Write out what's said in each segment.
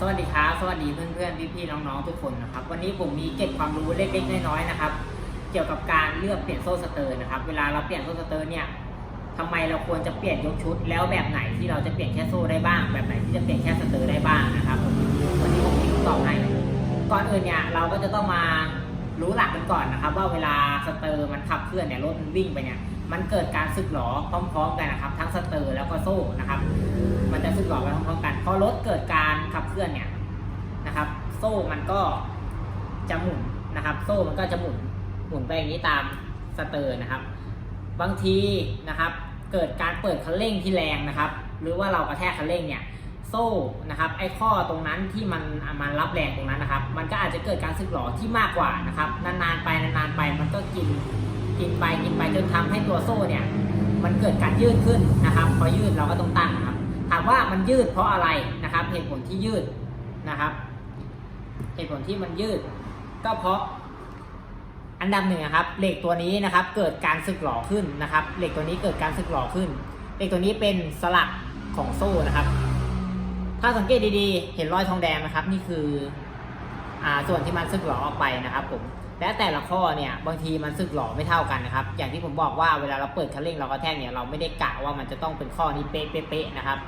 สวัสดีครับสวัสดีเพื่อนๆพี่ๆน้องๆทุกคนนะครับ วันนี้ผมมีเก็บความรู้เล็กๆน้อยๆนะครับ เกี่ยวกับการเลือกเปลี่ยนโซ่สเตอร์นะครับ เวลาเราเปลี่ยนโซ่สเตอร์เนี่ยทำไมเราควรจะเปลี่ยนยกชุด แล้วแบบไหนที่เราจะเปลี่ยนแค่โซ่ได้บ้าง แบบไหนที่จะเปลี่ยนแค่สเตอร์ได้บ้างนะครับวันนี้ผมมีคำตอบให้ก่อนอื่นเนี่ยเราก็จะต้องมารู้หลักกันก่อนนะครับ ว่าเวลาสเตอร์มันขับเคลื่อนเนี่ยรถมันวิ่งไปเนี่ย มันเกิดการสึกหรอพร้อมๆกันนะครับ ทั้งสเตอร์แล้วก็โซ่นะครับ มันจะสึกหรอไปพร้อมๆกัน พอรถเกิดการขับเคลื่อนเนี่ยนะครับ โซ่มันก็จะหมุนนะครับ โซ่มันก็จะหมุนหมุนไปอย่างนี้ตามสเตอร์นะครับ บางทีนะครับ เกิดการเปิดคันเร่งที่แรงนะครับ หรือว่าเรากระแทกคันเร่งเนี่ยโซ่นะครับไอ้ข้อตรงนั้นที่มันมันรับแรงตรงนั้นนะครับ มันก็อาจจะเกิดการสึกหรอที่มากกว่านะครับ นานๆไปนานๆไปมันก็กิน กินไปกินไปจนทำให้ตัวโซ่เนี่ย มันเกิดการยืดขึ้นนะครับ พอยืดเราก็ต้องตั้งนะครับ ถามว่ามันยืดเพราะอะไรนะครับ เหตุผลที่ยืดนะครับ เหตุผลที่มันยืด ก็เพราะอันดับหนึ่งนะครับเหล็กตัวนี้นะครับ เกิดการสึกหรอขึ้นนะครับเหล็กตัวนี้เกิดการสึกหรอขึ้นเหล็กตัวนี้เป็นสลักของโซ่นะครับ ถ้าสังเกตดีๆ เห็นรอยทองแดงนะครับ นี่คืออ่าส่วนที่มันสึกหรอออกไปนะครับผม และแต่ละข้อเนี่ยบางทีมันสึกหรอไม่เท่ากันนะครับ อย่างที่ผมบอกว่าเวลาเราเปิดคันเร่งเราก็แทกเนี่ยเราไม่ได้กะว่ามันจะต้องเป็นข้อนี้เป๊ะๆนะครับ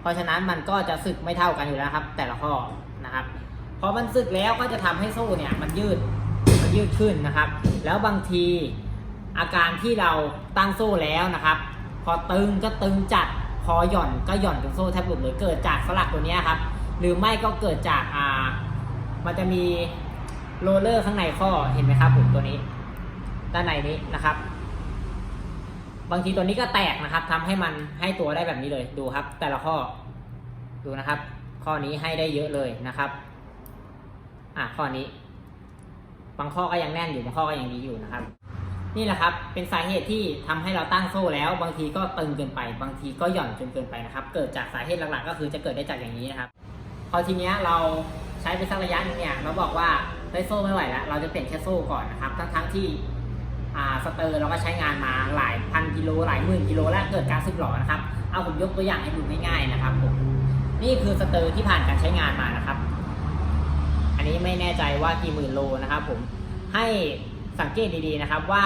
เพราะฉะนั้นมันก็จะสึกไม่เท่ากันอยู่แล้วครับ แต่ละข้อนะครับพอมันสึกแล้วก็จะทำให้โซ่เนี่ยมันยืดมันยืดขึ้นนะครับ แล้วบางทีอาการที่เราตั้งโซ่แล้วนะครับ พอตึงก็ตึงจัดพอหย่อนก็หย่อนจนโซ่แทบหลุดเลยเกิดจากสลักตัวนี้ครับหรือไม่ก็เกิดจากอ่ามันจะมี โรลเลอร์ข้างในข้อเห็นไหมครับผมตัวนี้ ด้านในนี้นะครับ บางทีตัวนี้ก็แตกนะครับทำให้มันให้ตัวได้แบบนี้เลยดูครับ แต่ละข้อดูนะครับ ข้อนี้ให้ได้เยอะเลยนะครับ อะข้อนี้ บางข้อก็ยังแน่นอยู่บางข้อก็ยังดีอยู่นะครับ นี่แหละครับ เป็นสาเหตุที่ทำให้เราตั้งโซ่แล้ว บางทีก็ตึงเกินไป บางทีก็หย่อนจนเกินไปนะครับ เกิดจากสาเหตุหลักๆ ก็คือจะเกิดได้จากอย่างนี้นะครับ พอทีเนี้ยเราใช้ไปสักระยะนึงเนี่ยเราบอกว่า ได้ยโซ่ไม่ไหวแล้วเราจะเปลี่ยนแค่โซ่ก่อนนะครับทั้งๆที่อ่าสเตอร์เราก็ใช้งานมาหลายพันกิโลหลายหมื่นกิโลแล้วเกิดการสึกหรอนะครับเอาผมยกตัวอย่างให้ดูง่ายๆนะครับผมนี่คือสเตอร์ที่ผ่านการใช้งานมานะครับ อันนี้ไม่แน่ใจว่ากี่หมื่นโลนะครับผมให้สังเกตดีๆนะครับว่า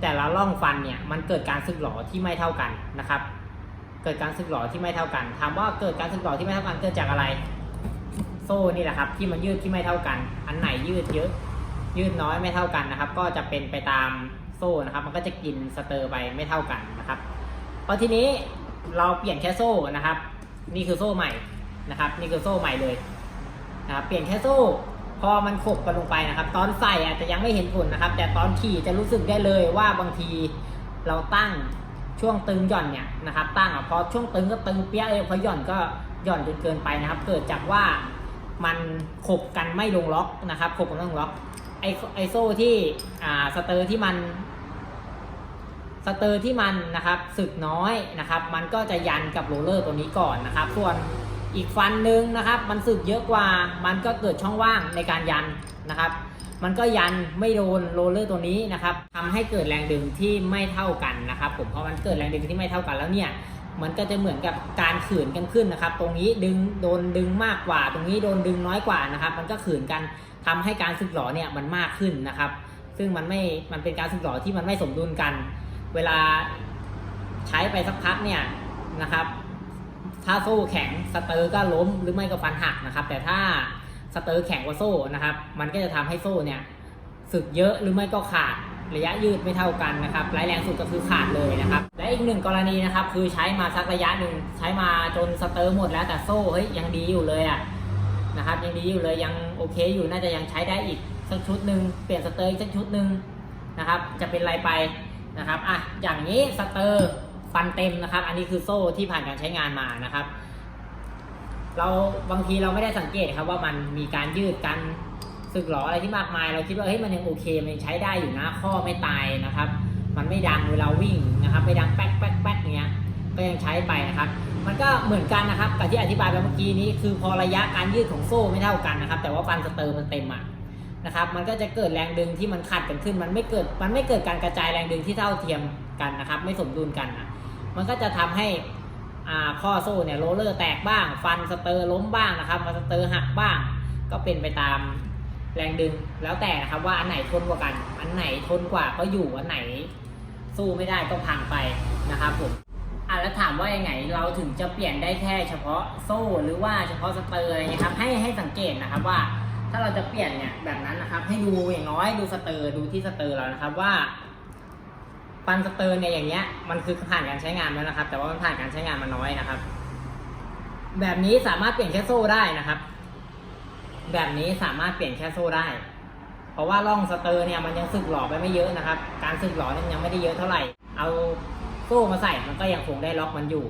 แต่ละร่องฟันเนี่ยมันเกิดการสึกหรอที่ไม่เท่ากันนะครับ เกิดการสึกหรอที่ไม่เท่ากันถามว่าเกิดการสึกหรอที่ไม่เท่ากันเกิดจากอะไร ซ่นี่แหละครับ ที่มันยืดที่ไม่เท่ากัน อันไหนยืดเยอะ ยืดน้อยไม่เท่ากันนะครับ ก็จะเป็นไปตามโซ่นะครับ มันก็จะกินสเตอร์ไปไม่เท่ากันนะครับพอทีนี้เราเปลี่ยนแค่โซ่นะครับ นี่คือโซ่ใหม่นะครับ นี่คือโซ่ใหม่เลยนะครับเปลี่ยนแค่โซ่พอมันขบกันลงไปนะครับ ตอนใส่อาจจะยังไม่เห็นผลนะครับ แต่ตอนขี่จะรู้สึกได้เลยว่าบางทีเราตั้งช่วงตึงหย่อนเนี่ยนะครับ ตั้งอะพอช่วงตึงก็ตึงเปี้ยเลยพอหย่อนก็หย่อนจนเกินไปนะครับ เกิดจากว่า มันขบกันไม่ลงล็อกนะครับขบกันไม่ลงล็อกไอไอโซ่ที่อ่าสเตอร์ที่มันสเตอร์ที่มันนะครับสึกน้อยนะครับ มันก็จะยันกับโรลเลอร์ตัวนี้ก่อนนะครับ ส่วนอีกฟันหนึ่งนะครับ มันสึกเยอะกว่ามันก็เกิดช่องว่างในการยันนะครับ มันก็ยันไม่โดนโรลเลอร์ตัวนี้นะครับทำให้เกิดแรงดึงที่ไม่เท่ากันนะครับ ผมเพอมันเกิดแรงดึงที่ไม่เท่ากันแล้วเนี่ย มันก็จะเหมือนกับการขืนกันขึ้นนะครับ ตรงนี้ดึงโดนดึงมากกว่า ตรงนี้โดนดึงน้อยกว่านะครับ มันก็ขืนกันทำให้การสึกหรอเนี่ยมันมากขึ้นนะครับ ซึ่งมันไม่ มันเป็นการสึกหรอที่มันไม่สมดุลกัน เวลาใช้ไปสักพักเนี่ยนะครับ ถ้าโซ่แข็งสเตอร์ก็ล้มหรือไม่ก็ฟันหักนะครับ แต่ถ้าสเตอร์แข็งกว่าโซ่นะครับ มันก็จะทำให้โซ่เนี่ยสึกเยอะหรือไม่ก็ขาด ระยะยืดไม่เท่ากันนะครับร้ายแรงสุดก็คือขาดเลยนะครับและอีกหนึ่งกรณีนะครับคือใช้มาสักระยะหนึ่งใช้มาจนสเตอร์หมดแล้วแต่โซ่เฮ้ยยังดีอยู่เลยอะนะครับยังดีอยู่เลยยังโอเคอยู่น่าจะยังใช้ได้อีกสักชุดหนึ่งเปลี่ยนสเตอร์อีกสักชุดหนึ่งนะครับจะเป็นไรไปนะครับอะอย่างนี้สเตอร์ฟันเต็มนะครับ อันนี้คือโซ่ที่ผ่านการใช้งานมานะครับ เราบางทีเราไม่ได้สังเกตครับว่ามันมีการยืดกัน สึกหรออะไรที่มากมาย เราคิดว่าเฮ้ยมันยังโอเคมันยังใช้ได้อยู่นะข้อไม่ตายนะครับ มันไม่ดังเวลาวิ่งนะครับไม่ดังแป๊กแป๊กแป๊กอย่างเงี้ยก็ยังใช้ไปนะครับ มันก็เหมือนกันนะครับกับที่อธิบายไปเมื่อกี้นี้คือพอระยะการยืดของโซ่ไม่เท่ากันนะครับ แต่ว่าฟันสเตอร์มันเต็มอะนะครับ มันก็จะเกิดแรงดึงที่มันขัดกันขึ้น มันไม่เกิดมันไม่เกิดการกระจายแรงดึงที่เท่าเทียมกันนะครับ ไม่สมดุลกันอะมันก็จะทำให้อ่าข้อโซ่เนี่ยโรลเลอร์แตกบ้าง ฟันสเตอร์ล้มบ้างนะครับมาสเตอร์หักบ้าง ก็เป็นไปตาม แรงดึงแล้วแต่นะครับว่าอันไหนทนกว่ากัน อันไหนทนกว่าก็อยู่อันไหนสู้ไม่ได้ก็พังไปนะครับผมอะแล้วถามว่ายังไงเราถึงจะเปลี่ยนได้แค่เฉพาะโซ่หรือว่าเฉพาะสเตอร์อะไรเงี้ยครับให้ให้สังเกตนะครับว่า ถ้าเราจะเปลี่ยนเนี่ยแบบนั้นนะครับให้ดูอย่างน้อยดูสเตอร์ดูที่สเตอร์เรานะครับว่าฟันสเตอร์เนี่ยอย่างเงี้ยมันคือผ่านการใช้งานแล้วนะครับ แต่ว่ามันผ่านการใช้งานมาน้อยนะครับ แบบนี้สามารถเปลี่ยนแค่โซ่ได้นะครับ แบบนี้สามารถเปลี่ยนแค่โซ่ได้ เพราะว่าร่องสเตอร์เนี่ยมันยังสึกหล่อไปไม่เยอะนะครับ การสึกหล่อเนี่ยยังไม่ได้เยอะเท่าไหร่ เอาโซ่มาใส่มันก็ยังคงได้ล็อกมันอยู่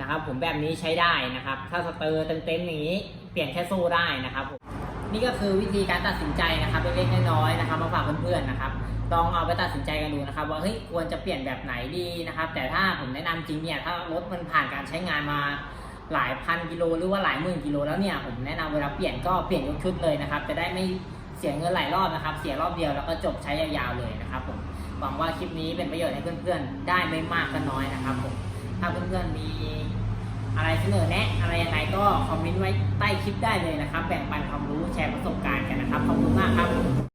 นะครับ ผมแบบนี้ใช้ได้นะครับ ถ้าสเตอร์เต็มๆอย่างนี้เปลี่ยนแค่โซ่ได้นะครับผมนี่ก็คือวิธีการตัดสินใจนะครับเล็กๆน้อยๆนะครับมาฝากเพื่อนๆนะครับลองเอาไปตัดสินใจกันดูนะครับ ว่าเฮ้ยควรจะเปลี่ยนแบบไหนดีนะครับ แต่ถ้าผมแนะนำจริงเนี่ยถ้ารถมันผ่านการใช้งานมา หลายพันกิโลหรือว่าหลายหมื่นกิโลแล้วเนี่ยผมแนะนำเวลาเปลี่ยนก็เปลี่ยนยกชุดเลยนะครับ จะได้ไม่เสียเงินหลายรอบนะครับ เสียรอบเดียวแล้วก็จบใช้ยาวๆเลยนะครับผมหวังว่าคลิปนี้เป็นประโยชน์ให้เพื่อนๆ ได้ไม่มากก็น้อยนะครับผมถ้าเพื่อนๆมีอะไรเสนอแนะ อะไรยังไงก็คอมเมนต์ไว้ใต้คลิปได้เลยนะครับ แบ่งปันความรู้แชร์ประสบการณ์กันนะครับขอบคุณมากครับ